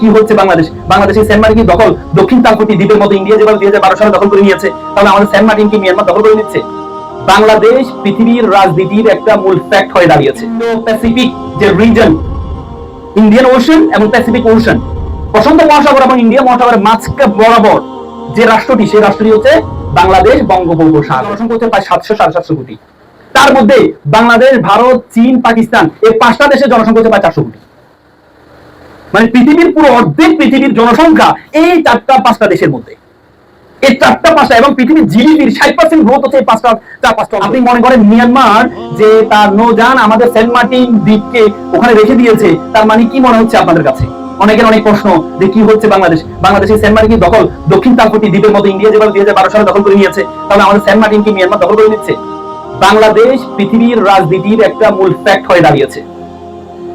কি হচ্ছে বাংলাদেশ? বাংলাদেশের সেন্ট মার্টিন দখল? দক্ষিণ তালপটি দ্বীপের মতো ইন্ডিয়া যেভাবে দুই হাজার বারো সালে দখল করে নিয়েছে, তাহলে আমাদের সেন্ট মার্টিন কি মিয়ানমার দখল করে নিচ্ছে? বাংলাদেশ পৃথিবীর রাজনীতির একটা মূল ফ্যাক্ট হয়ে দাঁড়িয়েছে। প্যাসিফিক যে রিজন ইন্ডিয়ান ওশান এবং প্যাসিফিক ওশান প্রশান্ত মহাসাগর এবং ইন্ডিয়া মহাসাগরের মাঝকে বরাবর যে রাষ্ট্রটি, সেই রাষ্ট্রটি হচ্ছে বাংলাদেশ বঙ্গোপসাগর। জনসংখ্যা হচ্ছে, প্রায় সাতশো, সাড়ে সাতশো কোটি। তার মধ্যে বাংলাদেশ, ভারত, চীন, পাকিস্তান, এই পাঁচটা দেশের জনসংখ্যা হচ্ছে প্রায় চারশো কোটি। মানে পৃথিবীর পুরো অর্ধেক পৃথিবীর জনসংখ্যা এই চারটা পাঁচটা দেশের মধ্যে। এই চারটা পাঁচটা এবং পৃথিবীর জিডিপির ষাট পার্সেন্ট গ্রোথ হচ্ছে এই পাঁচটা চার পাঁচটা আপনি মনে করেন মিয়ানমার, যে তার নৌযান আমাদের সেন্ট মার্টিন দ্বীপকে ওখানে রেখে দিয়েছে, তার মানে কি মনে হচ্ছে আপনাদের কাছে? অনেকের অনেক প্রশ্ন যে কি হচ্ছে বাংলাদেশ? বাংলাদেশের সেন্ট মার্টিন দখল? দক্ষিণ তালপটি দ্বীপের মতো ইন্ডিয়া যেভাবে হাজার বারো সালে দখল করে নিয়েছে, তাহলে আমাদের সেন্ট মার্টিন কি মিয়ানমার দখল করে নিচ্ছে? বাংলাদেশ পৃথিবীর রাজনীতির একটা মূল ফ্যাক্ট হয়ে দাঁড়িয়েছে।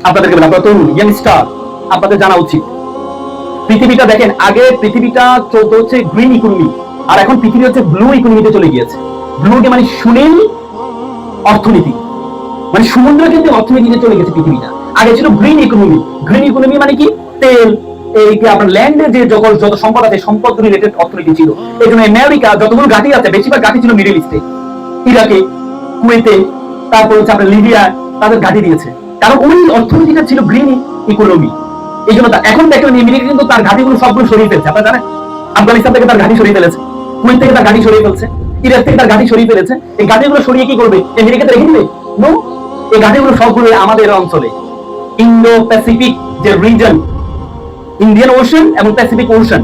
আপনাদেরকে আপনারা তরুণ ইয়াংস্টার আপনাদের জানা উচিত। পৃথিবীটা দেখেন, আগে পৃথিবীটা চলতে হচ্ছে গ্রিন ইকোনমি আর এখন পৃথিবী হচ্ছে ব্লু ইকোনমিতে চলে গিয়েছে। ব্লুকে মানে সুনীল অর্থনীতি। মানে সমুদ্র কিন্তু অর্থনীতিতে চলে গেছে পৃথিবীটা। আগে ছিল গ্রিন ইকোনমি গ্রিন ইকোনমি মানে কি? তেল, এই যে আপনার ল্যান্ডের যে যত যত সম্পদ আছে, সম্পদ রিলেটেড অর্থনীতি ছিল। এই জন্য আমেরিকা যতগুলো ঘাঁটি আছে, বেশিরভাগ ঘাটি ছিল মিডল ইস্টে ইরাকে কুয়েতে তারপর হচ্ছে আপনার লিবিয়া তাদের ঘাটি দিয়েছে। কারণ ওই অর্থনীতিটা ছিল গ্রিন ইকোনমি এই জন্য এখন দেখবেন আমেরিকা কিন্তু তার ঘাটিগুলো সবগুলো সরিয়ে ফেলছে। আপনারা জানেন? আফগানিস্তান থেকে তার ঘাটি সরিয়ে ফেলেছে। কুয়েত থেকে তার ঘাটি সরিয়ে ফেলছে। ইরাক থেকে তার ঘাটি সরিয়ে ফেলেছে। এই ঘাটিগুলো সরিয়ে কি করবে? আমেরিকাতে রেখে দিবে নো এই ঘাটিগুলো সবগুলো আমাদের অঞ্চলে। ইন্দো প্যাসিফিক যে রিজন ইন্ডিয়ান ওশান এবং প্যাসিফিক ওশান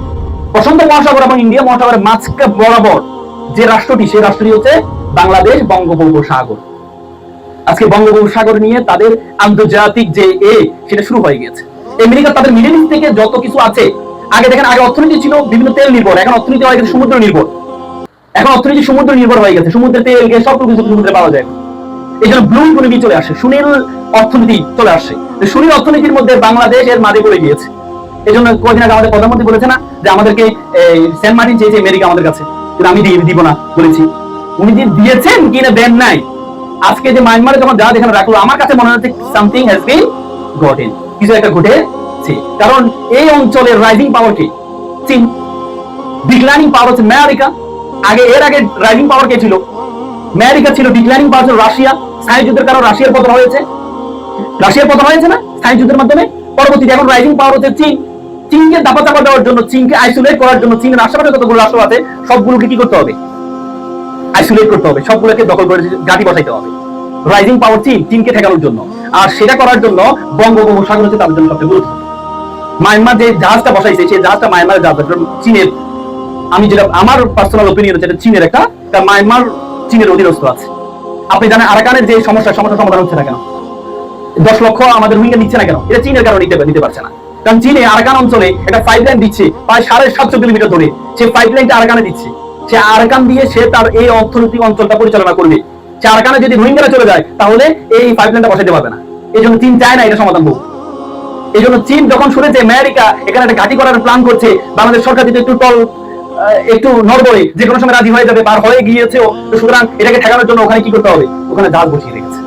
প্রশান্ত মহাসাগর এবং ইন্ডিয়া মহাসাগরের মাঝকে বরাবর যে রাষ্ট্রটি, সেই রাষ্ট্রটি হচ্ছে বাংলাদেশ বঙ্গোপসাগর আজকে বঙ্গোপসাগর নিয়ে তাদের আন্তর্জাতিক যে এ, সেটা শুরু হয়ে গেছে আমেরিকা তাদের মিডল ইস্ট থেকে যত কিছু আছে, আগে দেখেন, আগে অর্থনীতি ছিল বিভিন্ন তেল নির্ভর, এখন অর্থনীতি হয়ে গেছে সমুদ্র নির্ভর। এখন অর্থনীতি সমুদ্র নির্ভর হয়ে গেছে, সমুদ্রের তেল, গ্যাস, সব কিছু সমুদ্রে পাওয়া যায়। এই জন্য ব্লু ইকোনমি চলে আসে, সুনীল অর্থনীতি চলে আসে। সুনীল অর্থনীতির মধ্যে বাংলাদেশ এর মাঝে পড়ে গিয়েছে। এই জন্য কদিন আগে আমাদের প্রধানমন্ত্রী বলেছে না যে আমাদেরকে সেন্ট মার্টিন চেয়েছে আমেরিকা আমাদের কাছে। আমি দিয়ে দিব না, বলেছি। উনি যে দিয়েছেন কিনা দেন নাই। আজকে যে মায়ানমারে যখন যা এখানে রাখল, আমার কাছে মনে হচ্ছে সামথিং হ্যাজ বিন গটেন কিছু একটা ঘটেছে কারণ এই অঞ্চলের রাইজিং পাওয়ার কি? চীন। ডিক্লাইনিং পাওয়ার হচ্ছে আমেরিকা। আগে এর আগে রাইজিং পাওয়ার কে ছিল? আমেরিকা ছিল ডিক্লাইনিং পাওয়ার ছিল রাশিয়া। স্থায়ী যুদ্ধের কারণে রাশিয়ার পতন হয়েছে। রাশিয়ার পতন হয়েছে না? স্থায়ী যুদ্ধের মাধ্যমে। পরবর্তীতে এখন রাইজিং পাওয়ার হচ্ছে চীন। চীনকে দাপা চাপা দেওয়ার জন্য, চীনকে আইসোলেট করার জন্য চীনের আশেপাশে যতগুলো রাষ্ট্র আছে, সবগুলোকে কি করতে হবে? আইসোলেট করতে হবে। সবগুলোকে দখল করে গাড়ি বসাইতে হবে। রাইজিং পাওয়ার চীন, চীনকে ঠেকানোর জন্য। আর সেটা করার জন্য বঙ্গোপসাগর হচ্ছে তাদের জন্য সবচেয়ে গুরুত্বপূর্ণ। মায়ানমার যে জাহাজটা বসাইছে, সেই জাহাজটা মায়ানমারের জাহাজ চীনের। আমি যেটা, আমার পার্সোনাল ওপিনিয়ন হচ্ছে এটা চীনের একটা, তা মায়ানমার চীনের অধীনস্থ আছে। আপনি জানেন আরাকানের যে সমস্যা সমস্যা সমাধান হচ্ছে না কেন? দশ লক্ষ আমাদের রোহিঙ্গা নিচ্ছে না কেন? এটা চীনের কারণে নিতে নিতে পারছে না। কারণ চীনে আরাকান অঞ্চলে একটা পাইপ লাইন দিচ্ছে, প্রায় সাড়ে সাতশো কিলোমিটার ধরে সেই পাইপ লাইনটা আরাকানে দিচ্ছে। সে আরাকান দিয়ে সে তার এই অর্থনৈতিক অঞ্চলটা পরিচালনা করবে। সে আরাকানে যদি রোহিঙ্গারা চলে যায়, তাহলে এই পাইপ লাইনটা বসাইতে পারবে না। এই জন্য চীন চায় না এটা সমাধান হোক। এই জন্য চীন যখন শুনেছে আমেরিকা এখানে একটা ঘাঁটি করার প্ল্যান করছে, বাংলাদেশ সরকার যদি একটু টল একটু নড়বড়ে যে কোনো সময় রাজি হয়ে যাবে বার হয়ে গিয়েছেও, তো সুতরাং এটাকে ঠেকানোর জন্য ওখানে কি করতে হবে? ওখানে জাহাজ বসিয়ে রেখেছে।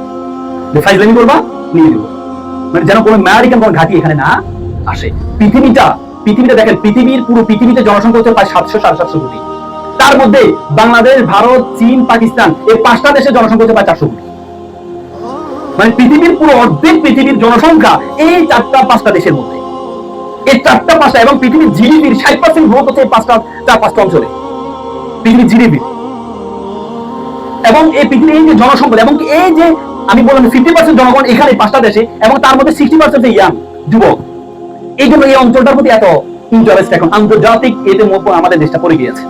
যে ফাইজলামি করবা নিয়ে মানে যেন কোনো আমেরিকান কোনো ঘাঁটি এখানে না আসে। পৃথিবীটা পৃথিবীটা দেখেন, পৃথিবীর পুরো পৃথিবীতে জনসংখ্যা হচ্ছে প্রায় সাতশো, সাড়ে সাতশো কোটি। তার মধ্যে বাংলাদেশ, ভারত, চীন, পাকিস্তান, এই পাঁচটা দেশের জনসংখ্যা হচ্ছে প্রায় চারশো কোটি। মানে পৃথিবীর পুরো অর্ধেক পৃথিবীর জনসংখ্যা এই চারটা পাঁচটা দেশের মধ্যে। এই চারটা পাঁচটা এবং পৃথিবীর জিডিপির ষাট পার্সেন্ট গ্রোথ হচ্ছে এই পাঁচটা, চার পাঁচটা অঞ্চলে। পৃথিবীর জিডিপি। এবং এই পৃথিবীর এই যে জনসংখ্যা, এবং এই যে আমি বললাম ফিফটি পার্সেন্ট জনগণ এখানে পাঁচটা দেশে, এবং তার মধ্যে সিক্সটি পার্সেন্ট ইয়াং যুবক। এই জন্য এই অঞ্চলটার প্রতি এত ইন্টারেস্ট এখন। আন্তর্জাতিক এতে মধ্যে আমাদের দেশটা পড়ে গিয়েছে।